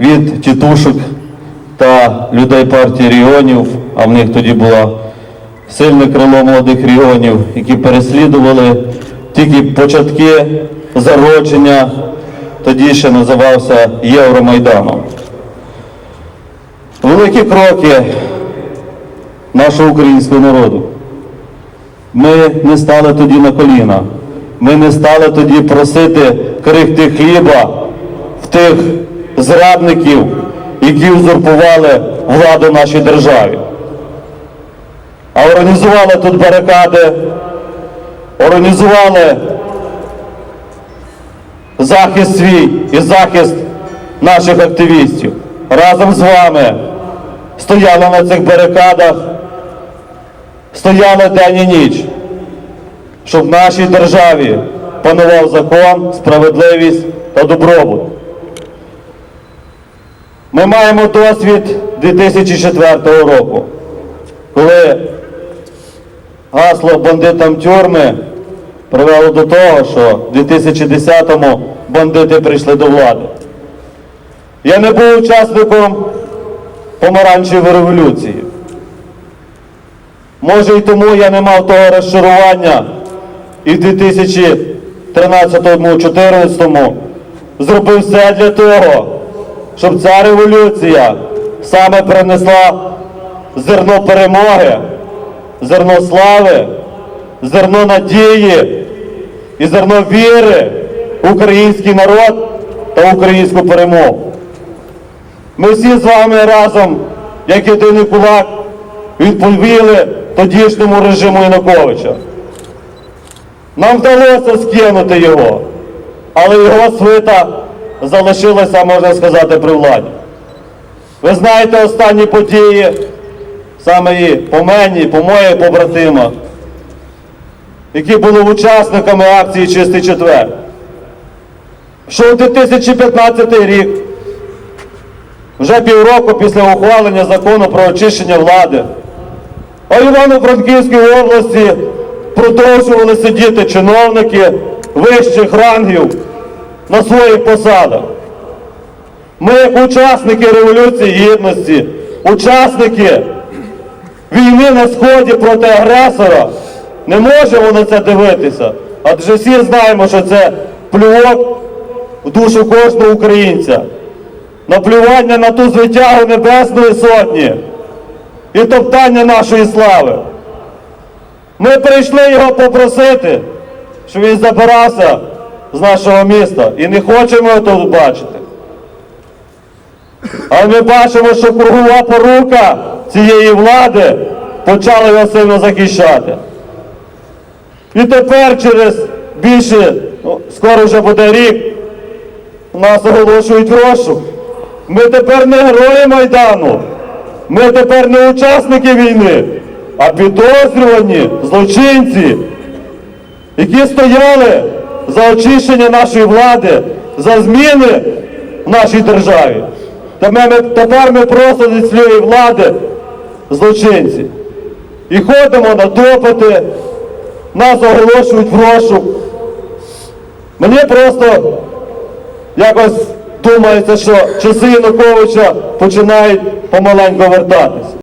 Від тітушок та людей партії регіонів, а в них тоді було сильне крило молодих регіонів, які переслідували тільки початки зародження, тоді ще називався Євромайданом. Великі кроки нашого українського народу. Ми не стали тоді на коліна. Ми не стали тоді просити крихти хліба тих зрадників, які узурпували владу нашій державі. А організували тут барикади, організували захист свій і захист наших активістів. Разом з вами стояли на цих барикадах, стояли день і ніч, щоб в нашій державі панував закон, справедливість та добробут. Ми маємо досвід 2004 року, коли гасло бандитам тюрми привело до того, що в 2010-му бандити прийшли до влади. Я не був учасником помаранчевої революції. Може і тому я не мав того розчарування і в 2013-2014 зробив все для того, щоб ця революція саме принесла зерно перемоги, зерно слави, зерно надії і зерно віри в український народ та українську перемогу. Ми всі з вами разом, як єдиний кулак, відповіли тодішньому режиму Януковича. Нам вдалося скинути його, але його свита залишилася, можна сказати, при владі. Ви знаєте останні події, саме і по мені, по моїх побратимах, які були учасниками акції Чистий четвер. Що у 2015 рік, вже півроку після ухвалення закону про очищення влади, в Івано-Франківській області продовжували сидіти чиновники вищих рангів на своїх посадах. Ми, учасники Революції Гідності, учасники війни на Сході проти агресора, не можемо на це дивитися. Адже всі знаємо, що це плювок в душу кожного українця. Наплювання на ту звитягу Небесної Сотні і топтання нашої слави. Ми прийшли його попросити, щоб він забирався з нашого міста і не хочемо тут бачити. Але ми бачимо, що кругова порука цієї влади почала його сильно захищати. І тепер через більше, ну, скоро вже буде рік, нас оголошують розшук. Ми тепер не герої Майдану, ми тепер не учасники війни, а підозрювані злочинці, які стояли за очищення нашої влади, за зміни в нашій державі. Тепер ми, тепер ми просто зі цієї влади злочинці. І ходимо на допити, нас оголошують в розшук. Мені просто якось думається, що часи Януковича починають помаленьку вертатись.